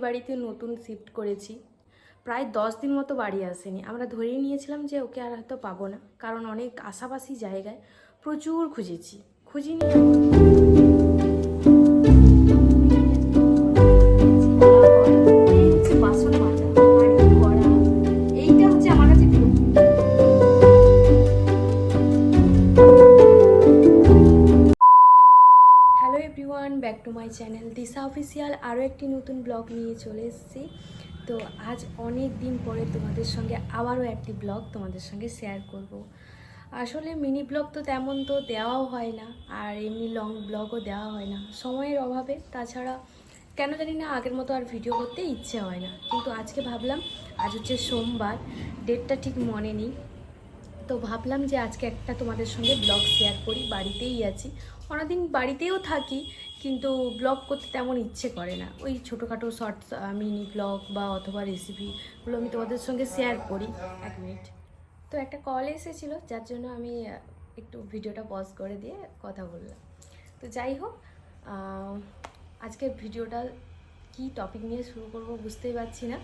বাড়িতে নতুন শিফট করেছি। প্রায় দশ দিন মতো বাড়ি আসেনি। আমরা ধরেই নিয়েছিলাম যে ওকে আর হয়তো পাবো না। কারণ অনেক আশাপাশি জায়গায় প্রচুর খুঁজেছি। খুঁজিনি back to my channel. Disha official আরও একটি নতুন ব্লগ নিয়ে চলে এসেছি। তো আজ অনেক দিন পরে তোমাদের সঙ্গে আবারও একটি ব্লগ তোমাদের সঙ্গে শেয়ার করব। আসলে মিনি ব্লগ তো তেমন তো দেওয়াও হয় না, আর এমনি লং ব্লগও দেওয়া হয় না। সময়ের অভাবে, তাছাড়া কেন জানি না আগের মতো আর ভিডিও করতে ইচ্ছে হয় না। কিন্তু আজকে ভাবলাম, আজ হচ্ছে সোমবার, ডেটটা ঠিক মনে নেই। তো ভাবলাম যে আজকে একটা তোমাদের সঙ্গে ব্লগ শেয়ার করি, বাড়িতেই আছি। অনেকদিন বাড়িতেও থাকি, কিন্তু ব্লগ করতে তেমন ইচ্ছে করে না। ওই ছোটোখাটো শর্টস মিনি ব্লগ বা অথবা রেসিপিগুলো আমি তোমাদের সঙ্গে শেয়ার করি। এক মিনিট তো একটা কল এসেছিল, যার জন্য আমি একটু ভিডিওটা পজ করে দিয়ে কথা বললাম। তো যাই হোক আজকের ভিডিওটা কি টপিক নিয়ে শুরু করব বুঝতেই পারছি না।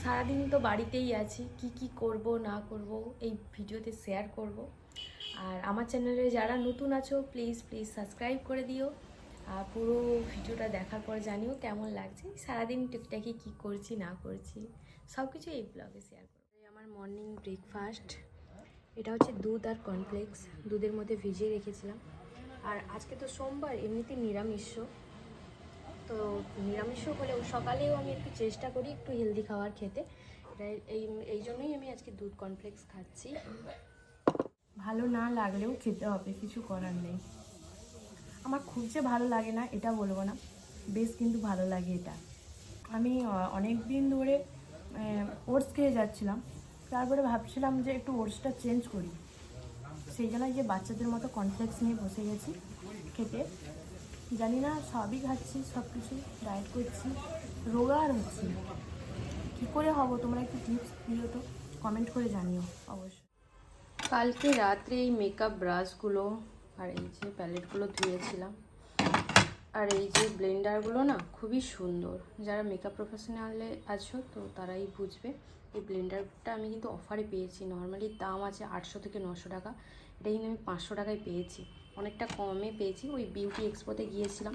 সারাদিন তো বাড়িতেই আছি। কি কি করব, না করব, এই ভিডিওতে শেয়ার করব। আর আমার চ্যানেলে যারা নতুন আছো প্লিজ প্লিজ সাবস্ক্রাইব করে দিও। আর পুরো ভিডিওটা দেখার পর জানিও কেমন লাগছে, সারাদিন টুকটাকি কি করছি, না করছি সব কিছু এই ব্লগে শেয়ার করব। আমার মর্নিং ব্রেকফাস্ট এটা হচ্ছে দুধ আর কর্নফ্লেক্স দুধের মধ্যে ভিজিয়ে রেখেছিলাম। আর আজকে তো সোমবার এমনিতে নিরামিষ তো নিরামিষ হলেও সকালেও আমি একটু চেষ্টা করি একটু হেলদি খাবার খেতে। এই এই জন্যই আমি আজকে দুধ কর্নফ্লেক্স খাচ্ছি। ভালো না লাগলেও খেতে হবে, কিছু করার নেই। আমার খুব যে ভালো লাগে না, এটা বলব না। বেশ কিন্তু ভালো লাগে এটা। আমি অনেক দিন ধরে ওটস খেয়ে যাচ্ছিলাম। তারপরে ভাবছিলাম যে একটু ওটসটা চেঞ্জ করি। সেই জন্য যে বাচ্চাদের মতো কনফ্লেক্স নিয়ে বসে গেছি খেতে। জানি না, সবই খাচ্ছি সব কিছু ডায়েট করছি, রোগা আর হচ্ছি। কী করে হব? তোমরা একটু টিপস দিও তো কমেন্ট করে জানিও, অবশ্যই। কালকে রাত্রে এই মেকআপ ব্রাশগুলো আর এই যে প্যালেটগুলো ধুয়েছিলাম, আর এই যে ব্লেন্ডারগুলো না খুবই সুন্দর। যারা মেকআপ প্রফেশনালে আছো, তো তারাই বুঝবে, এই ব্লেন্ডারটা আমি কিন্তু অফারে পেয়েছি। নর্মালি দাম আছে আটশো থেকে নশো টাকা, এটা কিন্তু আমি পাঁচশো টাকায় পেয়েছি। অনেকটা কমে পেয়েছি। ওই বিউটি এক্সপোতে গিয়েছিলাম।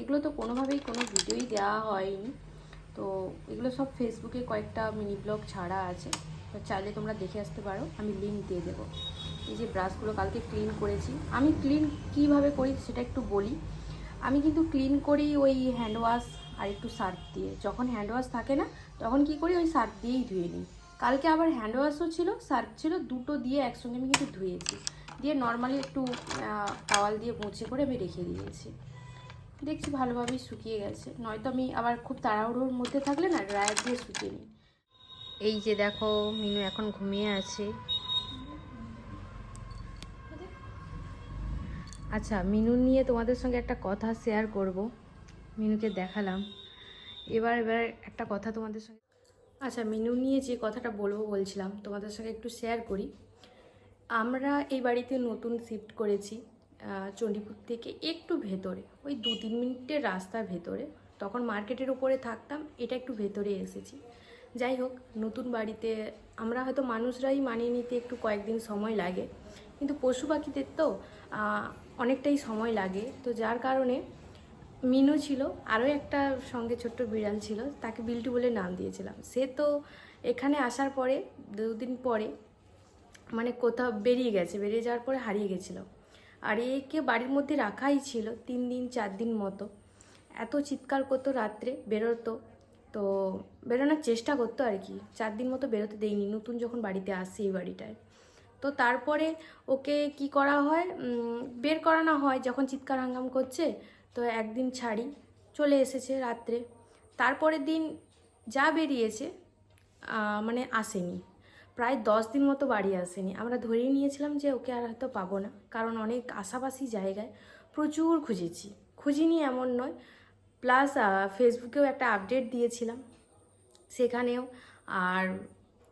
এগুলো তো কোনোভাবেই কোনো ভিডিওই দেওয়া হয়নি। তো এগুলো সব ফেসবুকে কয়েকটা মিনি ব্লগ ছাড়া আছে। চাইলে তোমরা দেখে আসতে পারো। আমি লিঙ্ক দিয়ে দেবো। এই যে ব্রাশগুলো কালকে ক্লিন করেছি। আমি ক্লিন কীভাবে করি সেটা একটু বলি। আমি কিন্তু ক্লিন করি ওই হ্যান্ড ওয়াশ আর একটু সার্ফ দিয়ে। যখন হ্যান্ড ওয়াশ থাকে না, তখন কি করি ওই সার্ফ দিয়েই ধুয়ে নিই। কালকে আবার হ্যান্ড ওয়াশও ছিল, সার্ফ ছিল, দুটো দিয়ে একসঙ্গে আমি কিন্তু ধুয়েছি। দিয়ে নর্মালি একটু টাওয়াল দিয়ে মুছে করে আমি রেখে দিয়েছি। দেখছি ভালোভাবেই শুকিয়ে গেছে। নয়তো আমি আবার খুব তাড়াহুড়োর মধ্যে থাকলে না ড্রায়ার দিয়ে শুকিয়ে নিই। এই যে দেখো মিনু এখন ঘুমিয়ে আছে। আচ্ছা মিনু নিয়ে তোমাদের সঙ্গে একটা কথা শেয়ার করব। মিনুকে দেখালাম। এবার এবার একটা কথা তোমাদের সঙ্গে আচ্ছা মিনু নিয়ে যে কথাটা বলব বলছিলাম তোমাদের সঙ্গে একটু শেয়ার করি। আমরা এই বাড়িতে নতুন শিফট করেছি চণ্ডীপুর থেকে একটু ভেতরে, ওই দু তিন মিনিটের রাস্তার ভেতরে। তখন মার্কেটের উপরে থাকতাম, এটা একটু ভেতরে এসেছি। যাই হোক, নতুন বাড়িতে আমরা হয়তো মানুষরাই মানিয়ে নিতে একটু কয়েকদিন সময় লাগে, কিন্তু পশু পাখিদের তো অনেকটাই সময় লাগে। তো যার কারণে মিনু ছিল, আরও একটা সঙ্গে ছোট্ট বিড়াল ছিল, তাকে বিল্টু বলে নাম দিয়েছিলাম। সে তো এখানে আসার পরে, দুদিন পরে মানে কোথাও বেরিয়ে গেছে, বেরিয়ে যাওয়ার পরে হারিয়ে গেছিল। আর একে বাড়ির মধ্যে রাখাই ছিল তিন দিন, চার দিন মতো। এত চিৎকার করতো রাত্রে, বেরোতো। তো বেরোনোর চেষ্টা করতো আর কি। চার দিন মতো বেরোতে দেয়নি নতুন যখন বাড়িতে আসে এই বাড়িটায়। তো তারপরে ওকে কি করা হয়? বের করানো হয় যখন চিৎকার হাঙ্গাম করছে, তো একদিন ছাড়ি, চলে এসেছে রাত্রে। তারপরের দিন যা বেরিয়েছে মানে আসেনি। প্রায় দশ দিন মতো বাড়ি আসেনি। আমরা ধরেই নিয়েছিলাম যে ওকে আর হয়তো পাবো না। কারণ অনেক আশাপাশি জায়গায় প্রচুর খুঁজেছি। খুঁজিনি এমন নয়। প্লাস ফেসবুকেও একটা আপডেট দিয়েছিলাম। সেখানেও আর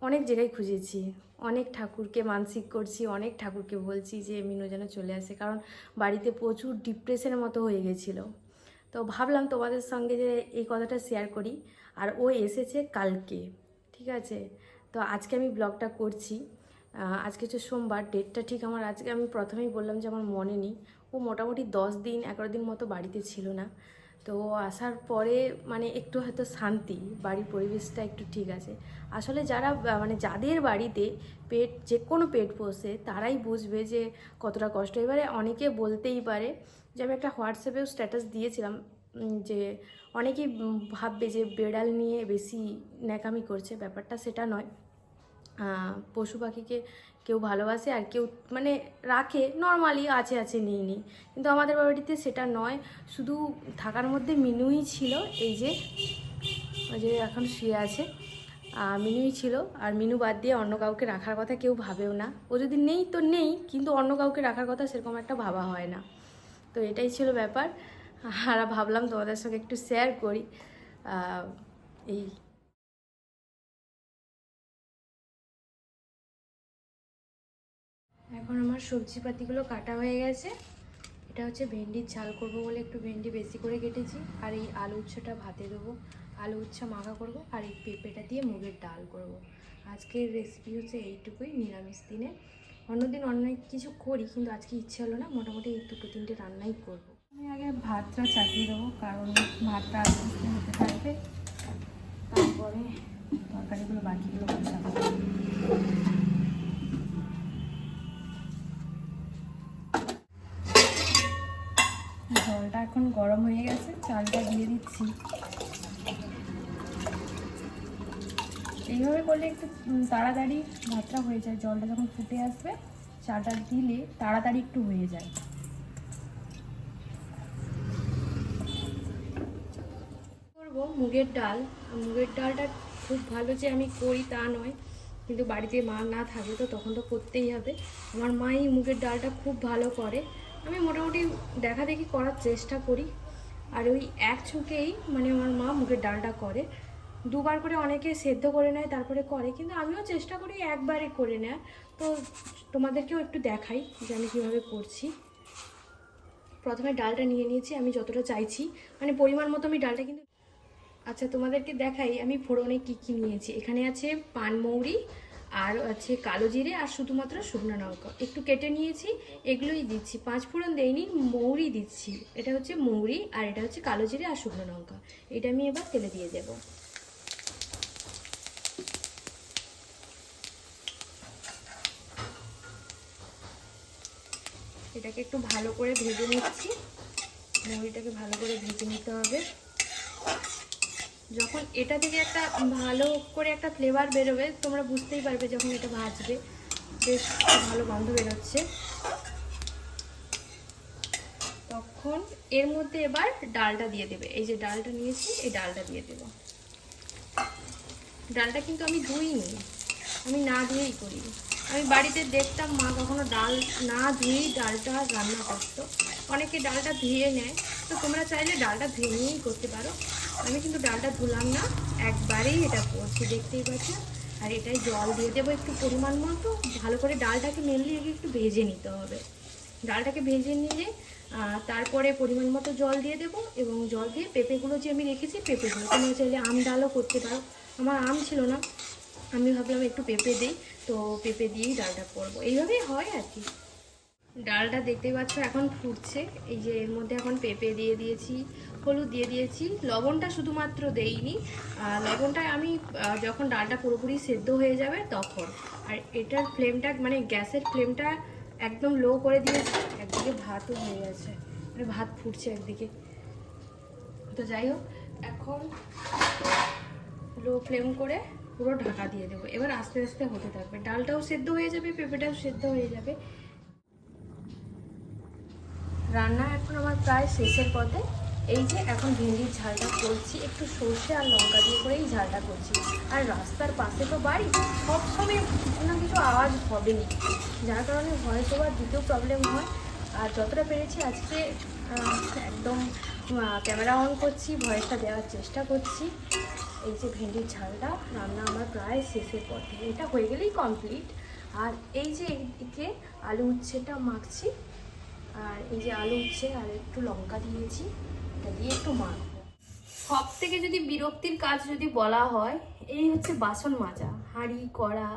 অনেক জায়গায় খুঁজেছি। অনেক ঠাকুরকে মানসিক করছি, অনেক ঠাকুরকে বলছি যে মিনু যেন চলে আসে। কারণ বাড়িতে প্রচুর ডিপ্রেশনের মতো হয়ে গেছিল। তো তো ভাবলাম তোমাদের সঙ্গে যে এই কথাটা শেয়ার করি। আর ও এসেছে কালকে। ঠিক আছে? তো আজকে আমি ব্লগটা করছি। আজকে হচ্ছে সোমবার ডেটটা ঠিক আমার আজকে আমি প্রথমেই বললাম যে আমার মনে নেই। ও মোটামুটি দশ দিন, এগারো দিন মতো বাড়িতে ছিল না। তো আসার পরে মানে একটু হয়তো শান্তি, বাড়ির পরিবেশটা একটু ঠিক আছে। আসলে যারা মানে যাদের বাড়িতে পেট, যে কোনো পেট পোষে, তারাই বুঝবে যে কতটা কষ্ট। এবারে অনেকে বলতেই পারে যে আমি একটা হোয়াটসঅ্যাপেও স্ট্যাটাস দিয়েছিলাম যে অনেকেই ভাববে যে বেড়াল নিয়ে বেশি ন্যাকামি করছে, ব্যাপারটা সেটা নয়। পশু পাখিকে কেউ ভালোবাসে আর কেউ মানে রাখে নর্মালি আছে আছে, নেই নেই। কিন্তু আমাদের বাড়িতে সেটা নয়। শুধু থাকার মধ্যে মিনুই ছিল, এই যে, ওই যে এখন শুয়ে আছে। মিনুই ছিল, আর মিনু বাদ দিয়ে অন্য কাউকে রাখার কথা কেউ ভাবেও না। ও যদি নেই তো নেই, কিন্তু অন্য কাউকে রাখার কথা সেরকম একটা ভাবা হয় না। তো এটাই ছিল ব্যাপার। আর ভাবলাম তোমাদের সঙ্গে একটু শেয়ার করি এই এখন আমার সবজিপাতিগুলো কাটা হয়ে গেছে এটা হচ্ছে ভেন্ডির ঝাল করব বলে একটু ভেন্ডি বেশি করে কেটেছি, আর এই আলু উচ্ছটা ভাতে দেবো আলু উচ্ছা মাখা করব আর এই পেঁপেটা দিয়ে মুগের ডাল করব। আজকের রেসিপি হচ্ছে এইটুকুই, নিরামিষ দিনে অন্যদিন অনেক কিছু করি, কিন্তু আজকে ইচ্ছে হলো না, মোটামুটি এই দুটো তিনটে রান্নাই করব। আমি আগে ভাতটা চাপিয়ে দেবো, কারণ ভাতটা আস্তে আস্তে হতে থাকবে। তারপরে তরকারিগুলো বাকিগুলো বসাবো। জলটা এখন গরম হয়ে গেছে, চালটা দিয়ে দিচ্ছি। এইভাবে করলে একটু তাড়াতাড়ি ভাতটা হয়ে যায়, জলটা যখন ফুটে আসবে, চালটা দিলে তাড়াতাড়ি একটু হয়ে যায়। করব মুগের ডাল। মুগের ডালটা খুব ভালো যে আমি করি তা নয়। কিন্তু বাড়িতে মা না থাকে তো তখন তো করতেই হবে। আমার মাই মুগের ডালটা খুব ভালো করে। আমি মোটামুটি দেখা দেখি করার চেষ্টা করি। আর ওই এক ছুঁকেই মানে আমার মা মুগের ডালটা করে। দুবার করে অনেকে সেদ্ধ করে নেয়, তারপরে করে। কিন্তু আমিও চেষ্টা করি একবারে করে নেয় তো তোমাদেরকেও একটু দেখাই যে আমি কীভাবে করছি। প্রথমে ডালটা নিয়ে নিয়েছি, আমি যতটা চাইছি। মানে পরিমাণ মতো আমি ডালটা কিন্তু আচ্ছা তোমাদেরকে দেখাই, আমি ফোড়নে কি কি নিয়েছি। এখানে আছে পানমৌরি আর আছে কালো জিরে, আর শুধুমাত্র শুকনো লঙ্কা। একটু কেটে নিয়েছি, এগুলোই দিচ্ছি। পাঁচ ফোড়ন দেইনি, মৌরি দিচ্ছি। এটা হচ্ছে মৌরি, আর এটা হচ্ছে কালো জিরে আর শুকনো লঙ্কা। এটা আমি এবার তেলে দিয়ে দেবো। এটাকে একটু ভালো করে ভেজে নিচ্ছি। মৌরিটাকে ভালো করে ভেজে নিতে হবে। যখন এটা থেকে একটা ভালো করে একটা ফ্লেভার বেরোবে, তোমরা বুঝতেই পারবে যখন এটা ভাজবে। বেশ ভালো গন্ধ বেরোচ্ছে। তখন এর মধ্যে এবার ডালটা দিয়ে দেবে। এই যে ডালটা নিয়েছি, এই ডালটা দিয়ে দেব। ডালটা কিন্তু আমি ধুইনি। আমি না ধুয়েই করি। আমি বাড়িতে দেখতাম মা কখনো ডাল না ধুয়েই ডালটা রান্না করতো। অনেকে ডালটা ধুয়ে নেয়। তো তোমরা চাইলে ডালটা ধুয়ে নিয়েই করতে পারো। আমি কিন্তু ডালটা ধুলাম না একবারেই এটা করছি দেখতেই পাচ্ছ আর এটাই জল দিয়ে দেবো একটু পরিমাণ মতো ভালো করে ডালটাকে মেনলি আগে একটু ভেজে নিতে হবে। ডালটাকে ভেজে আহ, তারপরে পরিমাণ মতো জল দিয়ে দেবো এবং জল দিয়ে পেঁপেগুলো যে আমি রেখেছি পেঁপেগুলো তোমরা চাইলে আম ডালও করতে পারো। আমার আম ছিল না আমি ভাবলাম একটু পেঁপে দিই তো পেঁপে দিয়েই ডালটা করব। এইভাবেই হয় আর কি। ডালটা দেখতেই পাচ্ছ এখন ফুটছে এই যে এর মধ্যে এখন পেঁপে দিয়ে দিয়েছি হলুদ দিয়ে দিয়েছি। লবণটা শুধুমাত্র দেইনি। লবণটা আমি যখন ডালটা পুরোপুরি সেদ্ধ হয়ে যাবে তখন। আর এটার ফ্লেমটা মানে গ্যাসের ফ্লেমটা একদম লো করে দিয়েছি। একদিকে ভাতও হয়ে গেছে। মানে ভাত ফুটছে একদিকে। তো যাই হোক, এখন লো ফ্লেম করে পুরো ঢাকা দিয়ে দেবো। এবার আস্তে আস্তে হতে থাকবে। ডালটাও সেদ্ধ হয়ে যাবে, পেঁপেটাও সেদ্ধ হয়ে যাবে। রান্না এখন আমার প্রায় শেষের পথে। এই যে এখন ভেন্ডির ঝালটা করছি, একটু সর্ষে আর লঙ্কা দিয়ে করে এই ঝালটা করছি। আর রাস্তার পাশে তো বাড়ি সবসময় কিছু না কিছু আওয়াজ হবেই। যার কারণে হয়তো বা দিতেও প্রবলেম হয়। আর যতটা পেরেছি আজকে একদম ক্যামেরা অন করছি ভয়েসটা দেওয়ার চেষ্টা করছি। এই যে ভেন্ডির ঝালটা, রান্না আমার প্রায় শেষের পথে। এটা হয়ে গেলেই কমপ্লিট আর এই যে এদিকে আলু উচ্ছেটা মাখছি। আর এই যে আলু উচ্ছে আর একটু লঙ্কা দিয়েছি। এটা দিয়ে একটু মাখবো। সব থেকে যদি বিরক্তির কাজ যদি বলা হয়, এই হচ্ছে বাসন মাজা, হাঁড়ি, কড়া,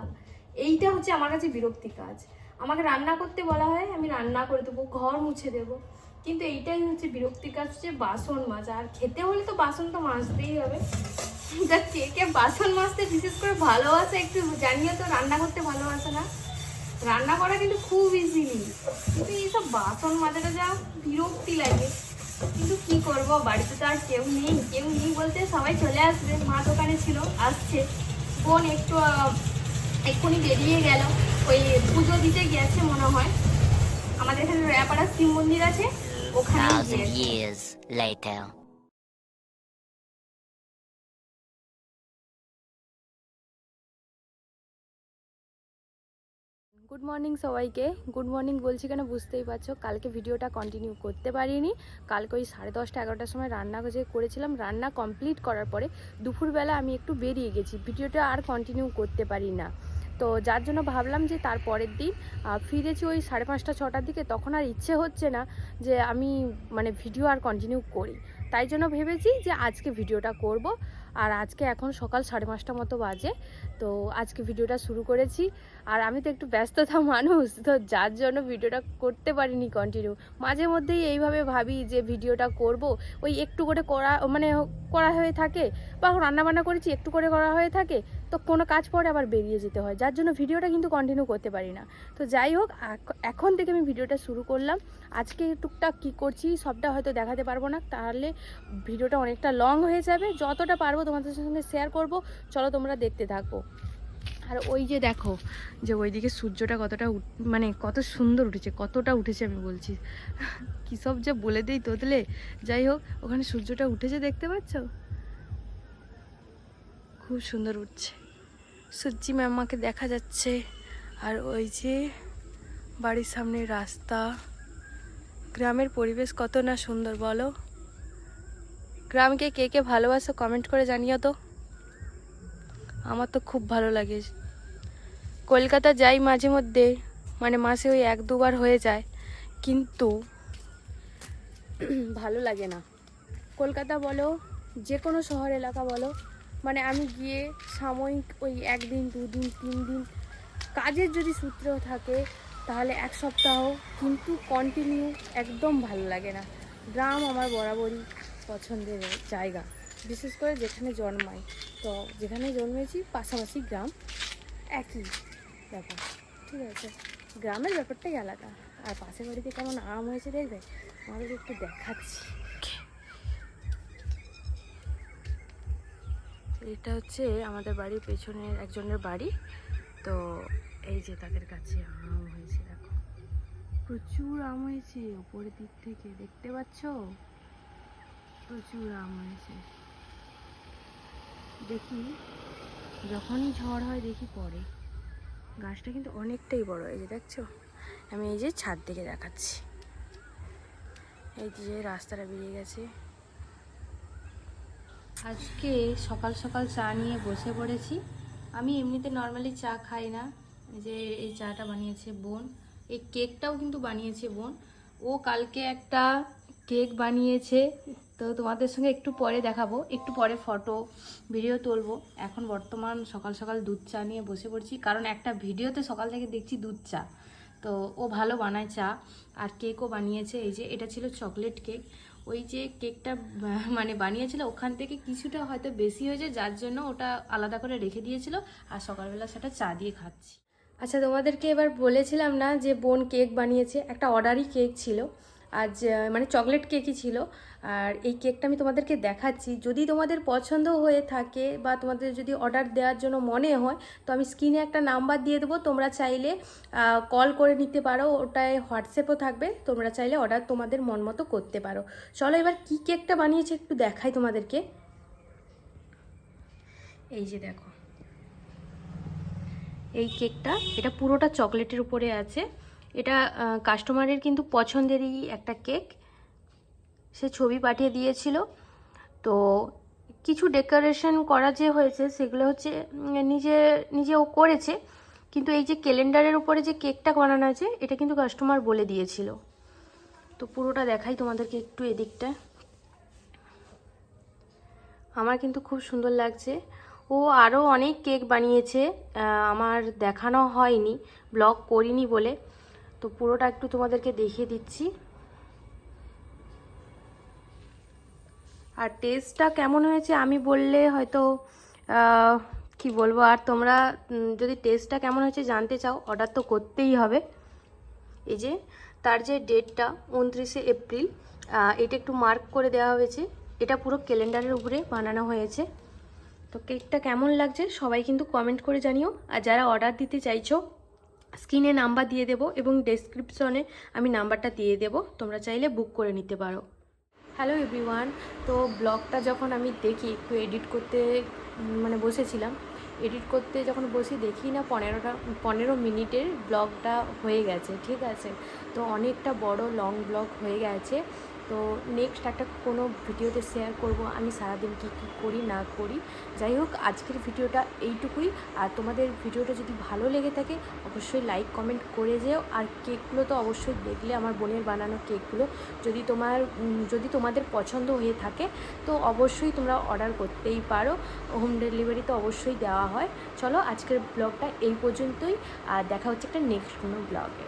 এইটা হচ্ছে আমার কাছে বিরক্তি কাজ। আমাকে রান্না করতে বলা হয়, আমি রান্না করে দেবো, ঘর মুছে দেবো। কিন্তু এইটাই হচ্ছে বিরক্তির কাজ, হচ্ছে বাসন মাজা। আর খেতে হলে তো বাসন তো মাজতেই হবে। তা কে কে বাসন মাজতে বিশেষ করে ভালোবাসে একটু জানিও তো, রান্না করতে ভালোবাসে না। রান্না করা কিন্তু খুব ইজি কিন্তু এইসব বাসন মাজাটা যা বিরক্তি লাগে। কিন্তু কি করব? বাড়িতে তো আর কেউ নেই। কেউ নেই বলতে সবাই চলে আসবে। মা দোকানে ছিল আসছে। বোন একটু এক্ষুনি বেরিয়ে গেল। ওই পুজো দিতে গেছে মনে হয়। আমাদের এখানে র্যাপাড়া শিব মন্দির আছে ওখানে গুড মর্নিং সবাইকে। গুড মর্নিং বলছি কেন বুঝতেই পারছ? কালকে ভিডিওটা কন্টিনিউ করতে পারিনি। কালকে ওই সাড়ে দশটা, এগারোটার সময় রান্না যে করেছিলাম, রান্না কমপ্লিট করার পরে দুপুরবেলা আমি একটু বেরিয়ে গেছি। ভিডিওটা আর কন্টিনিউ করতে পারি না। তো যার জন্য ভাবলাম যে তার পরের দিন ফিরেছি ওই সাড়ে পাঁচটা, ছটার দিকে। তখন আর ইচ্ছে হচ্ছে না যে আমি মানে ভিডিও আর কন্টিনিউ করি। তাই জন্য ভেবেছি যে আজকে ভিডিওটা করব। আর আজকে এখন সকাল সাড়ে পাঁচটা মতো বাজে, তো আজকে ভিডিওটা শুরু করেছি। আর আমি তো একটু ব্যস্ততা মানুষ, তো যার জন্য ভিডিওটা করতে পারিনি কন্টিনিউ মাঝে মধ্যেই এইভাবে ভাবি যে ভিডিওটা করব, ওই একটু করে করা মানে করা হয়ে থাকে, বা রান্না বান্না করেছি, একটু করে করা হয়ে থাকে তো কোনো কাজ পরে আবার বেরিয়ে যেতে হয়। যার জন্য ভিডিওটা কিন্তু কন্টিনিউ করতে পারি না। তো যাই হোক এখন থেকে আমি ভিডিওটা শুরু করলাম। আজকে টুকটাক কী করছি সবটা হয়তো দেখাতে পারব না। তাহলে ভিডিওটা অনেকটা লং হয়ে যাবে। যতটা পারব তোমাদের সঙ্গে শেয়ার করব। চলো তোমরা দেখতে থাকো। আর ওই যে দেখো, যে ওইদিকে সূর্যটা কতটা মানে কত সুন্দর উঠেছে, কতটা উঠেছে আমি বলছি। কী সব যে বলে দিই তোতলে। যাই হোক, ওখানে সূর্যটা উঠেছে দেখতে পাচ্ছ? খুব সুন্দর উঠছে। সূর্যি ম্যামাকে দেখা যাচ্ছে। আর ওই যে বাড়ির সামনে রাস্তা। গ্রামের পরিবেশ কত না সুন্দর বলো। গ্রামকে কে কে ভালোবাসো কমেন্ট করে জানিও তো। আমার তো খুব ভালো লাগে। কলকাতা যাই মাঝে মধ্যে মানে মাসে ওই এক দুবার হয়ে যায়। কিন্তু ভালো লাগে না। কলকাতা বলো যে কোনো শহর এলাকা বলো মানে আমি গিয়ে সাময়িক ওই একদিন, দুদিন তিন দিন কাজের যদি সূত্র থাকে, তাহলে এক সপ্তাহ কিন্তু কন্টিনিউ একদম ভালো লাগে না। গ্রাম আমার বরাবরই পছন্দের জায়গা, বিশেষ করে যেখানে জন্মাই। তো যেখানে জন্মেছি, পাশাপাশি গ্রাম একই ব্যাপার, ঠিক আছে? গ্রামের ব্যাপারটাই আলাদা। আর পাশের বাড়িতে কেমন আম হয়েছে দেখবে? আমাদের একটু দেখাচ্ছি। এটা হচ্ছে আমাদের বাড়ির পেছনের একজনের বাড়ি। তো এই যে তাদের কাছে আম হয়েছে, দেখো। প্রচুর আম হয়েছে ওপরের দিক থেকে, দেখতে পাচ্ছ? প্রচুর আম হয়েছে। দেখি, যখনই ঝড় হয় দেখি পরে গাছটা কিন্তু অনেকটাই বড়, এই যে দেখছ? আমি এই যে ছাদ থেকে দেখাচ্ছি। এই যে রাস্তাটা বেরিয়ে গেছে। আজকে সকাল সকাল চা নিয়ে বসে পড়েছি। আমি এমনিতে নর্মালি চা খাই না। যে এই চাটা বানিয়েছে বোন। এই কেকটাও কিন্তু বানিয়েছে বোন। ও কালকে একটা কেক বানিয়েছে। তো তোমাদের সঙ্গে একটু পরে দেখাবো। একটু পরে ফটো ভিডিও তুলবো। এখন বর্তমান সকাল সকাল দুধ চা নিয়ে বসে পড়ছি। কারণ একটা ভিডিওতে সকাল থেকে দেখছি দুধ চা। তো ও ভালো বানায় চা। আর কেকও বানিয়েছে। এই যে এটা ছিল চকলেট কেক ওই যে কেকটা মানে বানিয়েছিল, ওখান থেকে কিছুটা হয়তো বেশি হয়েছে, যার জন্য ওটা আলাদা করে রেখে দিয়েছিল, আর সকালবেলা সেটা চা দিয়ে খাচ্ছি। আচ্ছা তোমাদেরকে এবার বলেছিলাম না যে বোন কেক বানিয়েছে, একটা অর্ডারই কেক ছিল। আজ মানে চকলেট কেকই ছিল। আর এই কেকটা আমি তোমাদেরকে দেখাচ্ছি। যদি তোমাদের পছন্দ হয়ে থাকে বা তোমাদের যদি অর্ডার দেওয়ার জন্য মনে হয়, তো আমি স্ক্রিনে একটা নাম্বার দিয়ে দেবো। তোমরা চাইলে কল করে নিতে পারো। ওটায় হোয়াটসঅ্যাপও থাকবে। তোমরা চাইলে অর্ডার তোমাদের মন মতো করতে পারো। চলো এবার কী কেকটা বানিয়েছে একটু দেখাই তোমাদেরকে। এই যে দেখো। এই কেকটা, এটা পুরোটা চকলেটের উপরে আছে। এটা কাস্টমারের কিন্তু পছন্দেরই একটা কেক সে ছবি পাঠিয়ে দিয়েছিল। তো কিছু ডেকোরেশন করা যে হয়েছে, সেগুলো হচ্ছে নিজে নিজে ও করেছে। কিন্তু এই যে ক্যালেন্ডারের উপরে যে কেকটা বানানো আছে, এটা কিন্তু কাস্টমার বলে দিয়েছিল। তো পুরোটা দেখাই তোমাদেরকে একটু এদিকটা। আমার কিন্তু খুব সুন্দর লাগছে। ও আরও অনেক কেক বানিয়েছে। আমার দেখানো হয়নি ব্লগ করিনি বলে। তো পুরোটা একটু তোমাদেরকে দেখিয়ে দিচ্ছি। আর টেস্টটা কেমন হয়েছে আমি বললে হয়তো কি বলব, আর তোমরা যদি টেস্টটা কেমন হয়েছে জানতে চাও অর্ডার তো করতেই হবে। এই যে, তার যে ডেটটা উনত্রিশে এপ্রিল এটা একটু মার্ক করে দেওয়া হয়েছে। এটা পুরো ক্যালেন্ডারের উপরে বানানো হয়েছে। তো কেকটা কেমন লাগছে, সবাই কিন্তু কমেন্ট করে জানিও। আর যারা অর্ডার দিতে চাইছো স্ক্রিনে নাম্বার দিয়ে দেবো এবং ডেসক্রিপশনে আমি নাম্বারটা দিয়ে দেবো। তোমরা চাইলে বুক করে নিতে পারো। হ্যালো এভরিওয়ান তো ব্লগটা যখন আমি দেখি, একটু এডিট করতে মানে বসেছিলাম। এডিট করতে যখন বসি, দেখি না পনেরোটা, পনেরো মিনিটের ব্লগটা হয়ে গেছে, ঠিক আছে? তো অনেকটা বড় লং ব্লগ হয়ে গেছে। তো নেক্সট একটা কোনো ভিডিওতে শেয়ার করব, আমি সারাদিন কী কী করি, না করি। যাই হোক, আজকের ভিডিওটা এইটুকুই। আর তোমাদের ভিডিওটা যদি ভালো লেগে থাকে, অবশ্যই লাইক কমেন্ট করে যেও। আর কেকগুলো তো অবশ্যই দেখলে আমার বোনের বানানো কেকগুলো যদি তোমার যদি তোমাদের পছন্দ হয়ে থাকে, তো অবশ্যই তোমরা অর্ডার করতেই পারো। হোম ডেলিভারি তো অবশ্যই দেওয়া হয়। চলো আজকের ব্লগটা এই পর্যন্তই। আর দেখা হচ্ছে একটা নেক্সট কোনো ব্লগে